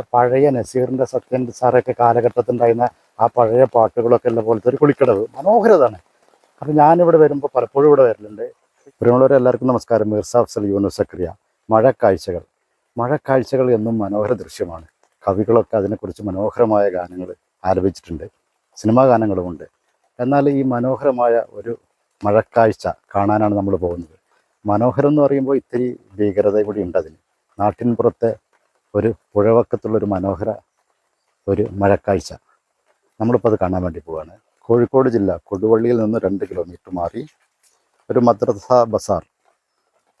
പഴയ നസീറിന്റെ സത്യൻ സാറൊക്കെ കാലഘട്ടത്തിലുണ്ടായിരുന്ന ആ പഴയ പാട്ടുകളൊക്കെ ഉള്ള പോലത്തെ ഒരു കുളിക്കടവ്. മനോഹരതാണ്. അപ്പം ഞാനിവിടെ വരുമ്പോൾ പലപ്പോഴും ഇവിടെ വരലുണ്ട്. പ്രിയമുള്ളവരെ എല്ലാവർക്കും നമസ്കാരം. മിർസ അഫ്സൽ യൂനുസ് സക്രിയ. മഴക്കാഴ്ചകൾ. മഴക്കാഴ്ചകൾ എന്നും മനോഹര ദൃശ്യമാണ്. കവികളൊക്കെ അതിനെക്കുറിച്ച് മനോഹരമായ ഗാനങ്ങൾ ആലപിച്ചിട്ടുണ്ട്. സിനിമാ ഗാനങ്ങളുമുണ്ട് എന്നാൽ ഈ മനോഹരമായ ഒരു മഴക്കാഴ്ച കാണാനാണ് നമ്മൾ പോകുന്നത്. മനോഹരം എന്ന് പറയുമ്പോൾ ഇത്തിരി ഭീകരത കൂടി ഉണ്ട് അതിന്. നാട്ടിൻപുറത്തെ ഒരു പുഴവക്കത്തുള്ള ഒരു മനോഹര ഒരു മഴക്കാഴ്ച. നമ്മളിപ്പോൾ അത് കാണാൻ വേണ്ടി പോവാണ്. കോഴിക്കോട് ജില്ല കൊടുവള്ളിയിൽ നിന്ന് രണ്ട് കിലോമീറ്റർ മാറി ഒരു മദ്രസ ബസാർ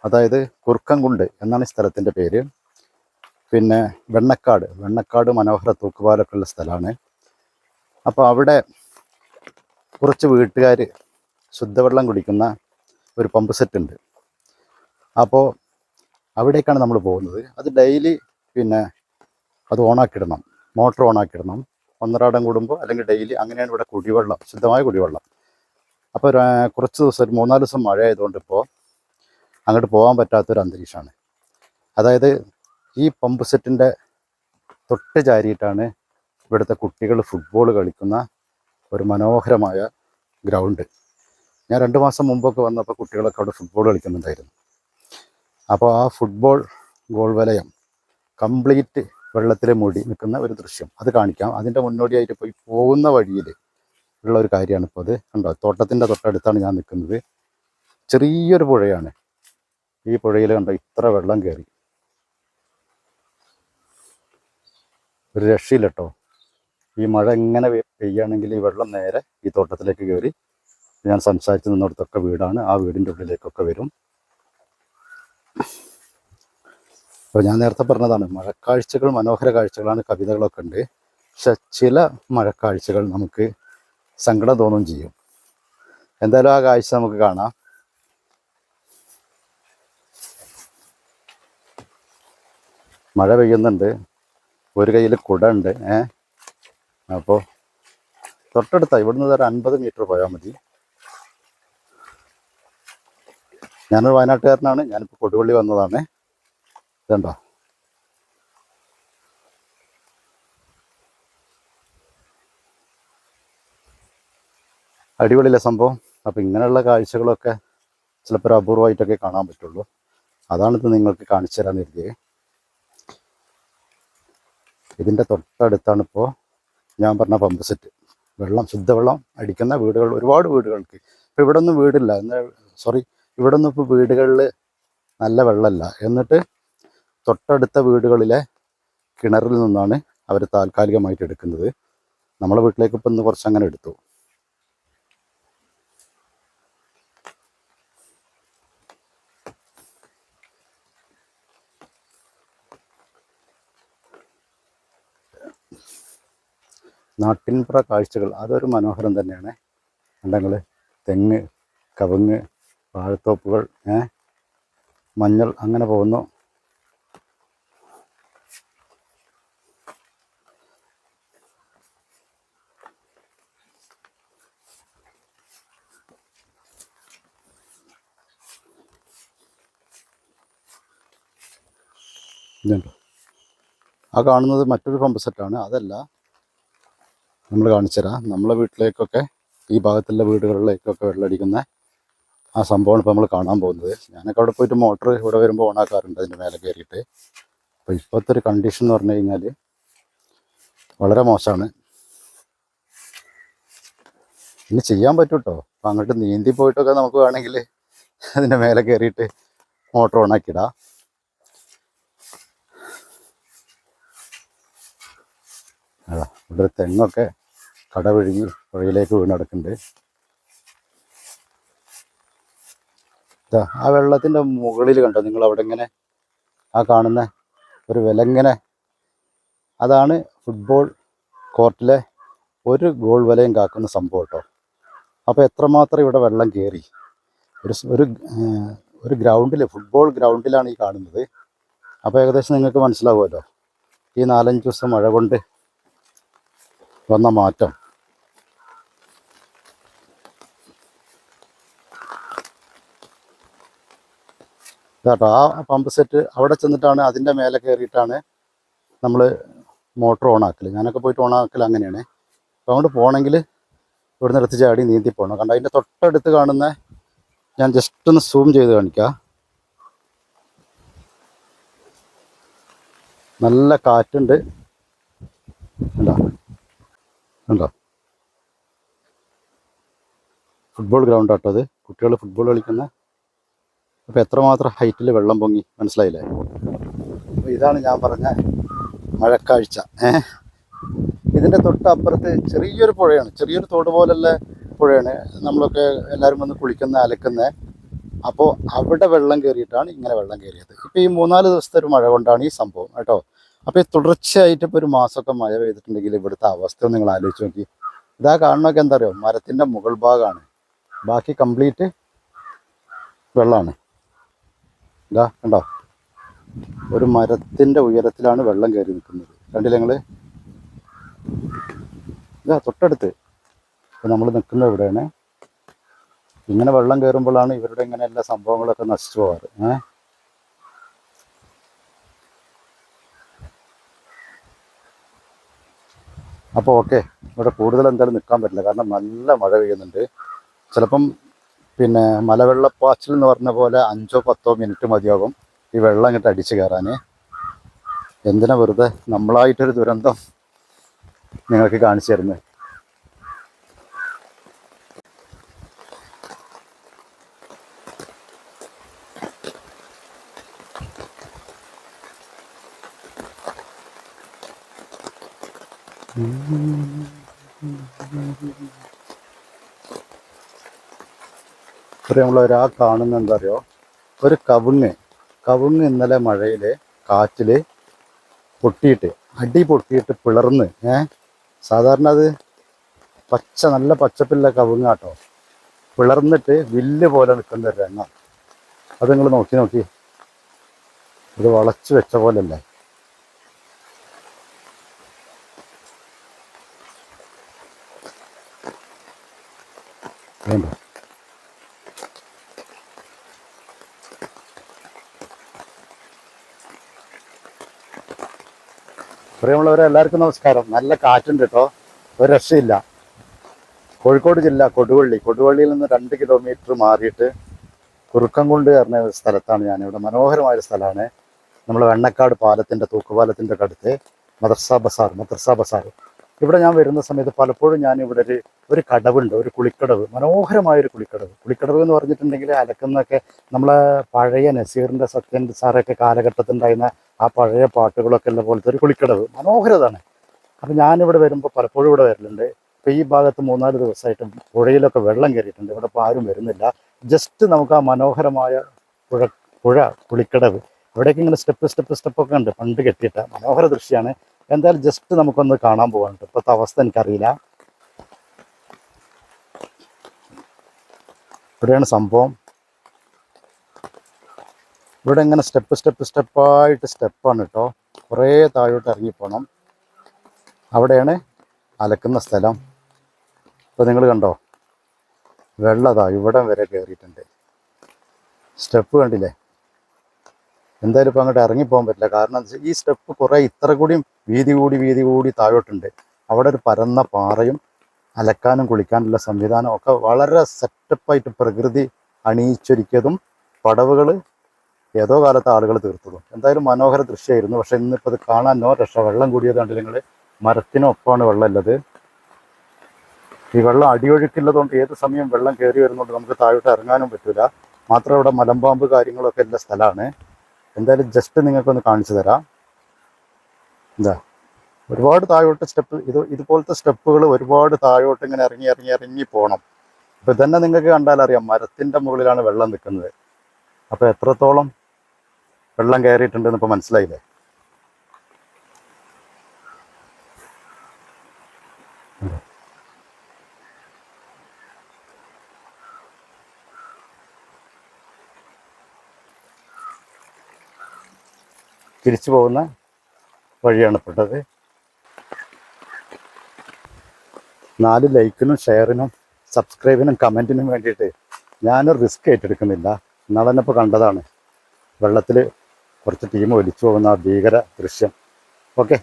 അതായത് കുർക്കംകുണ്ട് എന്നാണ് ഈ സ്ഥലത്തിന്റെ പേര്. പിന്നെ വെണ്ണക്കാട് വെണ്ണക്കാട് മനോഹര തൂക്കുപാലൊക്കെ ഉള്ള സ്ഥലമാണ്. അപ്പോൾ അവിടെ കുറച്ച് വീട്ടുകാർ ശുദ്ധവെള്ളം കുടിക്കുന്ന ഒരു പമ്പ് സെറ്റ് ഉണ്ട്. അപ്പോൾ അവിടേക്കാണ് നമ്മൾ പോകുന്നത്. അത് ഡെയിലി പിന്നെ അത് ഓണാക്കിയിടണം മോട്ടർ ഓണാക്കിയിടണം ഒന്നരാടം കൂടുമ്പോൾ അല്ലെങ്കിൽ ഡെയിലി അങ്ങനെയാണ് ഇവിടെ കുടിവെള്ളം ശുദ്ധമായ കുടിവെള്ളം. അപ്പോൾ കുറച്ച് ദിവസം ഒരു മൂന്നാൽ ദിവസം മഴ ആയതുകൊണ്ട് ഇപ്പോൾ അങ്ങോട്ട് പോകാൻ പറ്റാത്തൊരു അന്തരീക്ഷമാണ്. അതായത് ഈ പമ്പ് സെറ്റിന്റെ തൊട്ട് ചാരിയിട്ടാണ് ഇവിടുത്തെ കുട്ടികൾ ഫുട്ബോൾ കളിക്കുന്ന ഒരു മനോഹരമായ ഗ്രൗണ്ട്. ഞാൻ രണ്ട് മാസം മുമ്പൊക്കെ വന്നപ്പോൾ കുട്ടികളൊക്കെ അവിടെ ഫുട്ബോൾ കളിക്കുന്നുണ്ടായിരുന്നു. അപ്പോൾ ആ ഫുട്ബോൾ ഗോൾ വലയം കംപ്ലീറ്റ് വെള്ളത്തിൽ മൂടി നിൽക്കുന്ന ഒരു ദൃശ്യം. അത് കാണിക്കാം. അതിന്റെ മുന്നോടിയായിട്ട് പോയി പോകുന്ന വഴിയിൽ ഉള്ള ഒരു കാര്യമാണ് ഇപ്പോൾ അത്. കണ്ടോ? തോട്ടത്തിന്റെ തൊട്ടടുത്താണ് ഞാൻ നിൽക്കുന്നത്. ചെറിയൊരു പുഴയാണ്. ഈ പുഴയിൽ കണ്ടോ? ഇത്ര വെള്ളം കയറി. ഒരു രക്ഷയില്ല കേട്ടോ. ഈ മഴ എങ്ങനെ പെയ്- പെയ്യുകയാണെങ്കിൽ ഈ വെള്ളം നേരെ ഈ തോട്ടത്തിലേക്ക് കയറി. ഞാൻ സംസാരിച്ച് നിന്നിടത്തൊക്കെ വീടാണ്. ആ വീടിന്റെ ഉള്ളിലേക്കൊക്കെ വരും. അപ്പോൾ ഞാൻ നേരത്തെ പറഞ്ഞതാണ് മഴക്കാഴ്ചകൾ മനോഹര കാഴ്ചകളാണ് കവിതകളൊക്കെ ഉണ്ട്. പക്ഷെ ചില മഴക്കാഴ്ചകൾ നമുക്ക് സങ്കടം തോന്നുകയും ചെയ്യും. എന്തായാലും ആ കാഴ്ച നമുക്ക് കാണാം. മഴ പെയ്യുന്നുണ്ട്. ഒരു കയ്യിൽ കുട ഉണ്ട് ഏ? അപ്പോൾ തൊട്ടടുത്ത ഇവിടുന്ന് ഒരു അൻപത് മീറ്റർ പോയാൽ മതി. ഞാനൊരു വയനാട്ടുകാരനാണ് ഞാനിപ്പോൾ കൊടുവള്ളി വന്നതാണ്. ഇതുണ്ടോ അടിപൊളിയിലെ സംഭവം. അപ്പം ഇങ്ങനെയുള്ള കാഴ്ചകളൊക്കെ ചിലപ്പോൾ അപൂർവമായിട്ടൊക്കെ കാണാൻ പറ്റുള്ളൂ. അതാണിത് നിങ്ങൾക്ക് കാണിച്ചു തരാൻ കരുതിയത് ഇതിന്റെ തൊട്ടടുത്താണ് ഇപ്പോൾ ഞാൻ പറഞ്ഞ പമ്പ് സെറ്റ് വെള്ളം ശുദ്ധവെള്ളം അടിക്കുന്ന വീടുകൾ ഒരുപാട് വീടുകൾക്ക്. ഇപ്പോൾ ഇവിടെ ഒന്നും വീടില്ല. സോറി ഇവിടെ ഒന്നും ഇപ്പോൾ വീടുകളിൽ നല്ല വെള്ളമല്ല. എന്നിട്ട് തൊട്ടടുത്ത വീടുകളിലെ കിണറിൽ നിന്നാണ് അവർ താൽക്കാലികമായിട്ട് എടുക്കുന്നത്. നമ്മളെ വീട്ടിലേക്ക് ഇപ്പം കുറച്ച് അങ്ങനെ എടുത്തു. നാട്ടിൻപുറ കാഴ്ചകൾ അതൊരു മനോഹരം തന്നെയാണ്. ഉണ്ടെങ്കിൽ തെങ്ങ് കവുങ്ങ് വാഴത്തോപ്പുകൾ മഞ്ഞൾ അങ്ങനെ പോകുന്നു. ഇതുണ്ട്. ആ കാണുന്നത് മറ്റൊരു പമ്പ് സെറ്റാണ് അതല്ല നമ്മൾ കാണിച്ചുതരാം. നമ്മളെ വീട്ടിലേക്കൊക്കെ ഈ ഭാഗത്തുള്ള വീടുകളിലേക്കൊക്കെ വെള്ളമടിക്കുന്ന ആ സംഭവമാണ് ഇപ്പോൾ നമ്മൾ കാണാൻ പോകുന്നത്. ഞാനൊക്കെ അവിടെ പോയിട്ട് മോട്ടർ ഇവിടെ വരുമ്പോൾ ഓണാക്കാറുണ്ട് അതിന്റെ മേലെ കയറിയിട്ട്. അപ്പോൾ ഇപ്പോഴത്തെ ഒരു കണ്ടീഷൻ എന്ന് പറഞ്ഞു കഴിഞ്ഞാൽ വളരെ മോശമാണ്. ഇനി ചെയ്യാൻ പറ്റും കേട്ടോ അപ്പോൾ അങ്ങോട്ട് നീന്തി പോയിട്ടൊക്കെ നമുക്ക് വേണമെങ്കിൽ അതിന്റെ മേലെ കയറിയിട്ട് മോട്ടർ ഓണാക്കിയിടാം. ഇവിടെ ഒരു തെങ്ങൊക്കെ കടവഴുകി പുഴയിലേക്ക് വീണടക്കുന്നുണ്ട്. ആ വെള്ളത്തിന്റെ മുകളിൽ കണ്ടോ നിങ്ങൾ അവിടെ ഇങ്ങനെ ആ കാണുന്ന ഒരു വിലങ്ങനെ അതാണ് ഫുട്ബോൾ കോർട്ടിലെ ഒരു ഗോൾ വലയും കാക്കുന്ന സംഭവം കേട്ടോ. അപ്പോൾ എത്രമാത്രം ഇവിടെ വെള്ളം കയറി? ഒരു ഒരു ഒരു ഗ്രൗണ്ടിൽ ഫുട്ബോൾ ഗ്രൗണ്ടിലാണ് ഈ കാണുന്നത്. അപ്പോൾ ഏകദേശം നിങ്ങൾക്ക് മനസ്സിലാവുമല്ലോ. ഈ നാലഞ്ച് ദിവസം മഴ കൊണ്ട് വന്ന മാറ്റം. കേട്ടോ ആ പമ്പ് സെറ്റ് അവിടെ ചെന്നിട്ടാണ് അതിന്റെ മേലെ കയറിയിട്ടാണ് നമ്മൾ മോട്ടർ ഓൺ ആക്കൽ ഞാനൊക്കെ പോയിട്ട് ഓൺ ആക്കൽ അങ്ങനെയാണ്. അപ്പോൾ അങ്ങോട്ട് പോകണമെങ്കിൽ ഇവിടെ എടുത്ത് ചാടി നീന്തി പോകണം. കണ്ട അതിന്റെ തൊട്ടടുത്ത് കാണുന്ന ഞാൻ ജസ്റ്റ് ഒന്ന് സൂം ചെയ്ത് കാണിക്കാം. നല്ല കാറ്റുണ്ട്. ഉണ്ടോ ഉണ്ടോ? ഫുട്ബോൾ ഗ്രൗണ്ട് ആട്ടോ കുട്ടികൾ ഫുട്ബോൾ കളിക്കുന്ന അപ്പോൾ എത്രമാത്രം ഹൈറ്റിൽ വെള്ളം പൊങ്ങി? മനസ്സിലായില്ലേ? അപ്പോൾ ഇതാണ് ഞാൻ പറഞ്ഞ മഴക്കാഴ്ച. ഏഹ് ഇതിന്റെ തൊട്ടപ്പുറത്ത് ചെറിയൊരു പുഴയാണ്. ചെറിയൊരു തോട് പോലുള്ള പുഴയാണ്. നമ്മളൊക്കെ എല്ലാവരും വന്ന് കുളിക്കുന്ന അലക്കുന്ന. അപ്പോൾ അവിടെ വെള്ളം കയറിയിട്ടാണ് ഇങ്ങനെ വെള്ളം കയറിയത് ഇപ്പോൾ ഈ മൂന്നാൽ ദിവസത്തെ ഒരു മഴ കൊണ്ടാണ് ഈ സംഭവം. കേട്ടോ? അപ്പോൾ ഈ തുടർച്ചയായിട്ട് ഇപ്പോൾ ഒരു മാസമൊക്കെ മഴ പെയ്തിട്ടുണ്ടെങ്കിൽ ഇവിടുത്തെ അവസ്ഥ നിങ്ങൾ ആലോചിച്ച് നോക്കി. ഇതാ കാണണമൊക്കെ എന്താ അറിയോ? മരത്തിന്റെ മുകൾ ഭാഗമാണ് ബാക്കി കംപ്ലീറ്റ് വെള്ളമാണ് ഇതാ കണ്ടോ? ഒരു മരത്തിന്റെ ഉയരത്തിലാണ് വെള്ളം കയറി നിൽക്കുന്നത്. കണ്ടില്ല നിങ്ങൾ ഇതാ തൊട്ടടുത്ത്. ഇപ്പം നമ്മൾ നിൽക്കുന്നത് ഇവിടെയാണ്. ഇങ്ങനെ വെള്ളം കയറുമ്പോഴാണ് ഇവരുടെ ഇങ്ങനെ എല്ലാ സംഭവങ്ങളൊക്കെ നശിച്ചു പോകാറ്. ഏ? അപ്പോൾ ഓക്കെ ഇവിടെ കൂടുതൽ എന്തായാലും നിൽക്കാൻ പറ്റില്ല. കാരണം നല്ല മഴ പെയ്യുന്നുണ്ട്. ചിലപ്പം പിന്നെ മലവെള്ളപ്പാച്ചിൽ എന്ന് പറഞ്ഞ പോലെ അഞ്ചോ പത്തോ മിനിറ്റ് മതിയാകും ഈ വെള്ളം ഇങ്ങോട്ട് അടിച്ചു കയറാൻ എന്തിനാ വെറുതെ നമ്മളായിട്ടൊരു ദുരന്തം നിങ്ങൾക്ക് കാണിച്ചു തരുന്നത്? പ്രിയമുള്ളവർ ആ കാണുന്ന എന്താ അറിയോ ഒരു കവുങ്ങ്. കവുങ്ങ് ഇന്നലെ മഴയിൽ കാറ്റിൽ പൊട്ടിയിട്ട് അടി പൊട്ടിയിട്ട് പിളർന്ന് ഏ? സാധാരണ അത് പച്ച നല്ല പച്ചപ്പില്ല കവുങ്ങാട്ടോ. പിളർന്നിട്ട് വില്ല് പോലെ നിൽക്കുന്ന ഒരു രംഗം അത് നിങ്ങൾ നോക്കി നോക്കി. ഇത് വളച്ചു വെച്ച പോലല്ലേ? പ്രിയമുള്ളവരെ എല്ലാവർക്കും നമസ്കാരം. നല്ല കാറ്റുണ്ട് കേട്ടോ ഒരു രക്ഷയില്ല. കോഴിക്കോട് ജില്ല കൊടുവള്ളി. കൊടുവള്ളിയിൽ നിന്ന് രണ്ട് കിലോമീറ്റർ മാറിയിട്ട് കുറുക്കംകുണ്ട് പറഞ്ഞ ഒരു സ്ഥലത്താണ് ഞാനിവിടെ. മനോഹരമായ ഒരു സ്ഥലമാണ്. നമ്മൾ വെണ്ണക്കാട് പാലത്തിന്റെ തൂക്കുപാലത്തിന്റെ അടുത്ത് മദർസ ബസാർ മദർസ ബസാർ. ഇവിടെ ഞാൻ വരുന്ന സമയത്ത് പലപ്പോഴും ഞാൻ ഇവിടെ ഒരു ഒരു കടവുണ്ട് ഒരു കുളിക്കടവ്. മനോഹരമായ ഒരു കുളിക്കടവ്. കുളിക്കടവ് എന്ന് പറഞ്ഞിട്ടുണ്ടെങ്കിൽ അലക്കുന്നൊക്കെ നമ്മളെ പഴയ നസീറിന്റെ സത്യൻ സാറൊക്കെ കാലഘട്ടത്തിലുണ്ടായിരുന്ന ആ പഴയ പാട്ടുകളൊക്കെ ഉള്ള പോലത്തെ ഒരു കുളിക്കടവ്. മനോഹരതാണ്. അപ്പം ഞാനിവിടെ വരുമ്പോൾ പലപ്പോഴും ഇവിടെ വരലുണ്ട്. ഇപ്പം ഈ ഭാഗത്ത് മൂന്നാൽ ദിവസമായിട്ട് പുഴയിലൊക്കെ വെള്ളം കയറിയിട്ടുണ്ട്. ഇവിടെ ഇപ്പോൾ ആരും വരുന്നില്ല. ജസ്റ്റ് നമുക്ക് ആ മനോഹരമായ പുഴ പുഴ കുളിക്കടവ്. ഇവിടേക്ക് ഇങ്ങനെ സ്റ്റെപ്പ് സ്റ്റെപ്പ് സ്റ്റെപ്പൊക്കെ ഉണ്ട്. പണ്ട് കെട്ടിയിട്ട മനോഹര ദൃശ്യമാണ് എന്തായാലും ജസ്റ്റ് നമുക്കൊന്ന് കാണാൻ പോകാനുണ്ട് ഇപ്പോഴത്തെ അവസ്ഥ എനിക്കറിയില്ല. ഇവിടെയാണ് സംഭവം. ഇവിടെ ഇങ്ങനെ സ്റ്റെപ്പ് സ്റ്റെപ്പ് സ്റ്റെപ്പായിട്ട് സ്റ്റെപ്പാണ് കേട്ടോ കുറേ താഴോട്ട് ഇറങ്ങിപ്പോണം അവിടെയാണ് അലക്കുന്ന സ്ഥലം. ഇപ്പോൾ നിങ്ങൾ കണ്ടോ? വെള്ളതാ ഇവിടെ വരെ കയറിയിട്ടുണ്ട് സ്റ്റെപ്പ് കണ്ടില്ലേ? എന്തായാലും ഇപ്പോൾ അങ്ങോട്ട് ഇറങ്ങിപ്പോകാൻ പറ്റില്ല. കാരണം ഈ സ്റ്റെപ്പ് കുറേ ഇത്ര കൂടിയും വീതി കൂടി വീതി കൂടി താഴോട്ടുണ്ട്. അവിടെ ഒരു പരന്ന പാറയും അലക്കാനും കുളിക്കാനുള്ള സംവിധാനം ഒക്കെ വളരെ സെറ്റപ്പായിട്ട് പ്രകൃതി അണിയിച്ചൊരുക്കിയതും പടവുകൾ ഏതോ കാലത്ത് ആളുകൾ തീർത്തതും. എന്തായാലും മനോഹര ദൃശ്യമായിരുന്നു. പക്ഷെ ഇന്നിപ്പോൾ അത് കാണാൻ നോ രക്ഷ. വെള്ളം കൂടിയത് നിങ്ങൾ മരത്തിനൊപ്പമാണ് വെള്ളം ഉള്ളത് ഈ വെള്ളം അടിയൊഴുക്കില്ലതുകൊണ്ട് ഏത് സമയം വെള്ളം കയറി വരുന്നുണ്ട് നമുക്ക് താഴോട്ട് ഇറങ്ങാനും പറ്റില്ല മാത്രം ഇവിടെ മലമ്പാമ്പ് കാര്യങ്ങളൊക്കെ ഉള്ള സ്ഥലമാണ്. എന്തായാലും ജസ്റ്റ് നിങ്ങൾക്കൊന്ന് കാണിച്ചു തരാം. എന്താ ഒരുപാട് താഴോട്ട് സ്റ്റെപ്പ് ഇത് ഇതുപോലത്തെ സ്റ്റെപ്പുകൾ ഒരുപാട് താഴോട്ട് ഇങ്ങനെ ഇറങ്ങി ഇറങ്ങി ഇറങ്ങി പോകണം ഇപ്പം തന്നെ നിങ്ങൾക്ക് കണ്ടാൽ അറിയാം മരത്തിന്റെ മുകളിലാണ് വെള്ളം നിൽക്കുന്നത്. അപ്പോൾ എത്രത്തോളം വെള്ളം കയറിയിട്ടുണ്ടെന്ന് ഇപ്പോൾ മനസ്സിലായില്ലേ? തിരിച്ചു പോകുന്ന വഴിയാണ് പെട്ടത് നാല് ലൈക്കിനും ഷെയറിനും സബ്സ്ക്രൈബിനും കമന്റിനും വേണ്ടിയിട്ട് ഞാനൊരു റിസ്ക് ഏറ്റെടുക്കുന്നില്ല. നടന്നപ്പോൾ കണ്ടതാണ്. വെള്ളത്തിൽ കുറച്ച് ടീം ഒലിച്ചു പോകുന്ന ഭീകര ദൃശ്യം. ഓക്കെ.